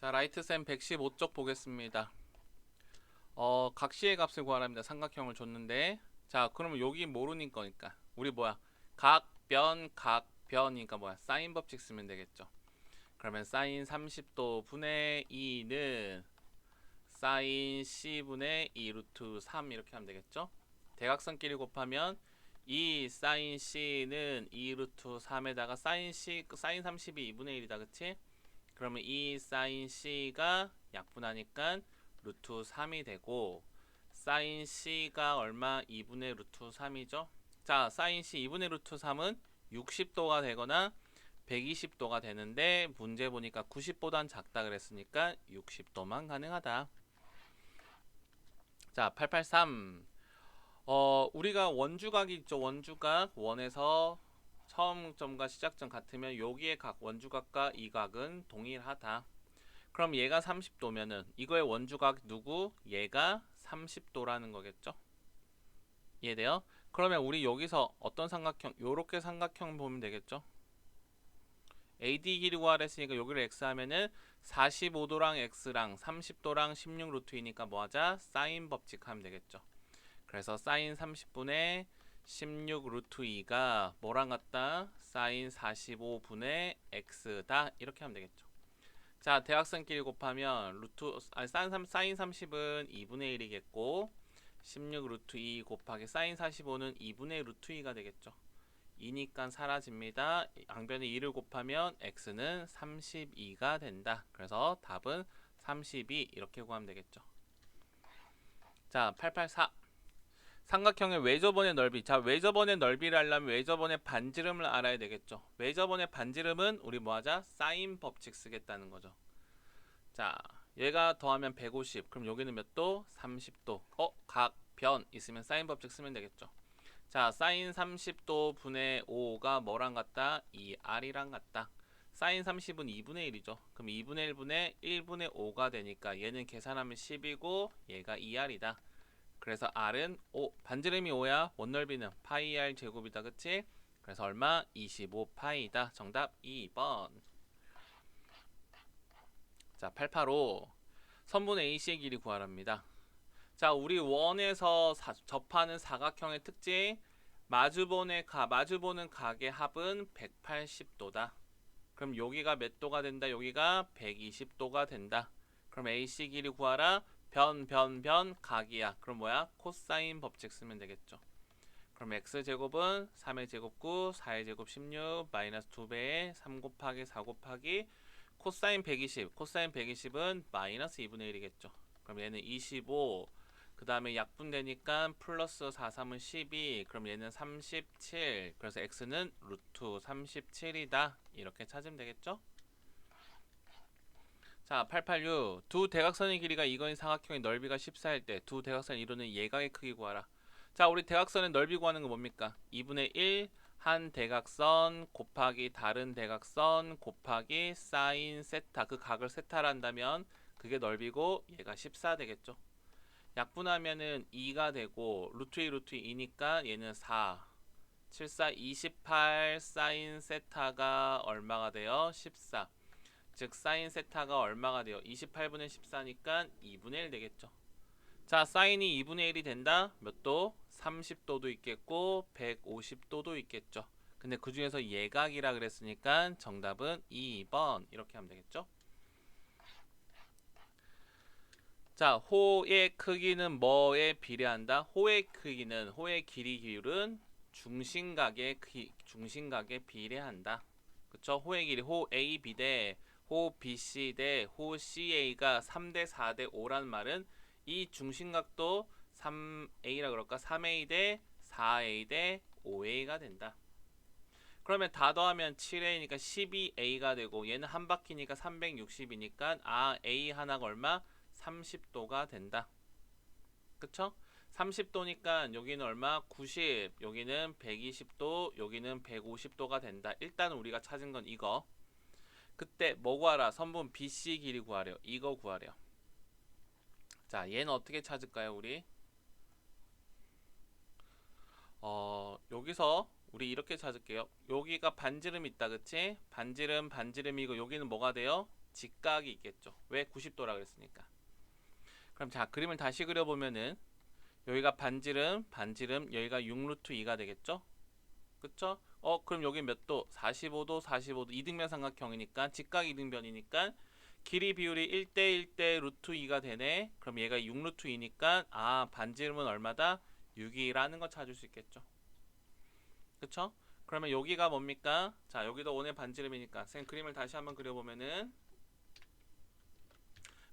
자, 라이트쌤 115쪽 보겠습니다. 어, 각 시의 값을 구하랍니다. 삼각형을 줬는데. 자, 그러면 여기 모르는 거니까. 우리 뭐야? 각, 변, 각, 변이니까 뭐야? 사인 법칙 쓰면 되겠죠. 그러면 사인 30도 분의 2는 사인 C분의 2 루트 3 이렇게 하면 되겠죠? 대각선끼리 곱하면 이 사인 C는 2 루트 3에다가 사인 C, 사인 30이 2분의 1이다. 그치? 그러면 이 사인 C가 약분하니까 루트 3이 되고 사인 C가 얼마? 2분의 루트 3이죠. 자, 사인 C 2분의 루트 3은 60도가 되거나 120도가 되는데 문제 보니까 90보단 작다 그랬으니까 60도만 가능하다. 자, 883. 어, 우리가 원주각이 있죠. 원주각 원에서 처음 점과 시작점 같으면 여기의 각 원주각과 이 각은 동일하다. 그럼 얘가 30도면은 이거의 원주각 누구? 얘가 30도라는 거겠죠? 이해돼요? 그러면 우리 여기서 어떤 삼각형? 요렇게 삼각형 보면 되겠죠? AD 길이 구하랬으니까 여기를 x 하면은 45도랑 x랑 30도랑 16 루트이니까 뭐하자? 사인 법칙 하면 되겠죠. 그래서 사인 30분의 16 루트 2가 뭐랑 같다? 사인 45분의 x다 이렇게 하면 되겠죠. 자 대각선끼리 곱하면 루트 아니 사인 3 사인 30은 2분의 1이겠고 16 루트 2 곱하기 사인 45는 2분의 루트 2가 되겠죠. 2니까 사라집니다. 양변에 2를 곱하면 x는 32가 된다. 그래서 답은 32 이렇게 구하면 되겠죠. 자, 884. 삼각형의 외접원의 넓이. 자, 외접원의 넓이를 알려면 외접원의 반지름을 알아야 되겠죠. 외접원의 반지름은 우리 뭐 하자? 사인 법칙 쓰겠다는 거죠. 자, 얘가 더하면 150. 그럼 여기는 몇 도? 30도. 어, 각, 변 있으면 사인 법칙 쓰면 되겠죠. 자, 사인 30도 분의 5가 뭐랑 같다? 2r이랑 같다. 사인 30은 2분의 1이죠. 그럼 2분의 1분의 1분의 5가 되니까 얘는 계산하면 10이고 얘가 2r이다. 그래서 r은 5, 반지름이 5야. 원넓이는 파이 r 제곱이다. 그치? 그래서 얼마? 25파이다. 정답 2번. 자, 885. 선분 AC의 길이 구하랍니다. 자, 우리 원에서 사- 접하는 사각형의 특징 마주보는 가 마주보는 각의 합은 180도다. 그럼 여기가 몇 도가 된다? 여기가 120도가 된다. 그럼 AC 길이 구하라. 변, 변, 변, 각이야. 그럼 뭐야? 코사인 법칙 쓰면 되겠죠. 그럼 x 제곱은 3의 제곱 9, 4의 제곱 16, 마이너스 2배에 3 곱하기 4 곱하기 코사인 120, 코사인 120은 마이너스 2분의 1이겠죠. 그럼 얘는 25, 그 다음에 약분되니까 플러스 4, 3은 12, 그럼 얘는 37, 그래서 x는 루트 37이다. 이렇게 찾으면 되겠죠? 자, 886. 두 대각선의 길이가 이거인 삼각형의 넓이가 14일 때 두 대각선을 이루는 예각의 크기 구하라. 자, 우리 대각선의 넓이 구하는 거 뭡니까? 2분의 1 한 대각선 곱하기 다른 대각선 곱하기 사인 세타 그 각을 세타를 한다면 그게 넓이고 얘가 14 되겠죠. 약분하면은 2가 되고 루트 2 루트 2니까 얘는 4 74 28 사인 세타가 얼마가 돼요? 14 즉 사인 세타가 얼마가 돼요? 28분의 14니까 2분의 1 되겠죠. 자, 사인이 2분의 1이 된다. 몇 도? 30도도 있겠고 150도도 있겠죠. 근데 그 중에서 예각이라 그랬으니까 정답은 2번 이렇게 하면 되겠죠. 자, 호의 크기는 뭐에 비례한다? 호의 크기는 호의 길이 비율은 중심각의 크 중심각에 비례한다. 그쵸? 호의 길이 호 AB 대 호 BC 대 호 CA가 3대 4대 5라는 말은 이 중심각도 3A라 그럴까? 3A 대 4A 대 5A가 된다. 그러면 다 더하면 7A니까 12A가 되고 얘는 한 바퀴니까 360이니까 아 A 하나가 얼마? 30도가 된다. 그쵸? 30도니까 여기는 얼마? 90, 여기는 120도, 여기는 150도가 된다. 일단 우리가 찾은 건 이거. 그때 뭐 구하라? 선분 BC 길이 구하래요. 이거 구하래요. 자, 얘는 어떻게 찾을까요, 우리? 어, 여기서 우리 이렇게 찾을게요. 여기가 반지름 있다, 그치? 반지름, 반지름이고 여기는 뭐가 돼요? 직각이 있겠죠. 왜 90도라 그랬으니까. 그럼 자 그림을 다시 그려보면은 여기가 반지름, 반지름 여기가 6루트 2가 되겠죠. 그쵸? 어 그럼 여기 몇 도? 45도, 45도 이등변 삼각형이니까 직각 이등변이니까 길이 비율이 1대 1대 루트 2가 되네. 그럼 얘가 6 루트 2니까 아 반지름은 얼마다? 6이라는 거 찾을 수 있겠죠. 그쵸? 그러면 여기가 뭡니까? 자 여기도 원의 반지름이니까 선 그림을 다시 한번 그려보면은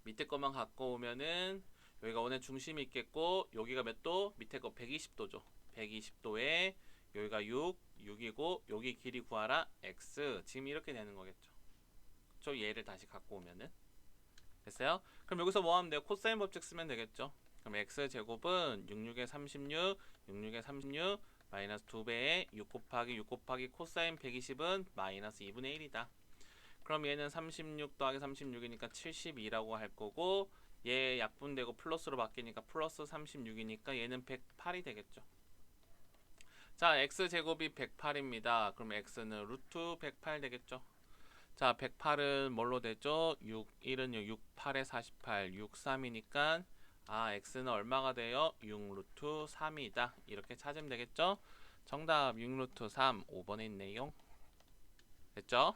밑에 것만 갖고 오면은 여기가 원의 중심이 있겠고 여기가 몇 도? 밑에 거 120도죠. 120도에 여기가 6, 6이고 여기 길이 구하라 x 지금 이렇게 되는 거겠죠. 저 얘를 다시 갖고 오면은 됐어요? 그럼 여기서 뭐 하면 돼요? 코사인 법칙 쓰면 되겠죠. 그럼 x 제곱은 66에 36, 66에 36 마이너스 2배에 6 곱하기 6 곱하기 코사인 120은 마이너스 2분의 1이다. 그럼 얘는 36 더하기 36이니까 72라고 할 거고 얘 약분되고 플러스로 바뀌니까 플러스 36이니까 얘는 108이 되겠죠. 자, x 제곱이 108입니다. 그럼 x는 루트 108 되겠죠. 자, 108은 뭘로 되죠? 6, 1은 6, 8에 48, 6, 3이니까 아, x는 얼마가 돼요? 6 루트 3이다. 이렇게 찾으면 되겠죠? 정답 6 루트 3, 5번에 있네요. 됐죠?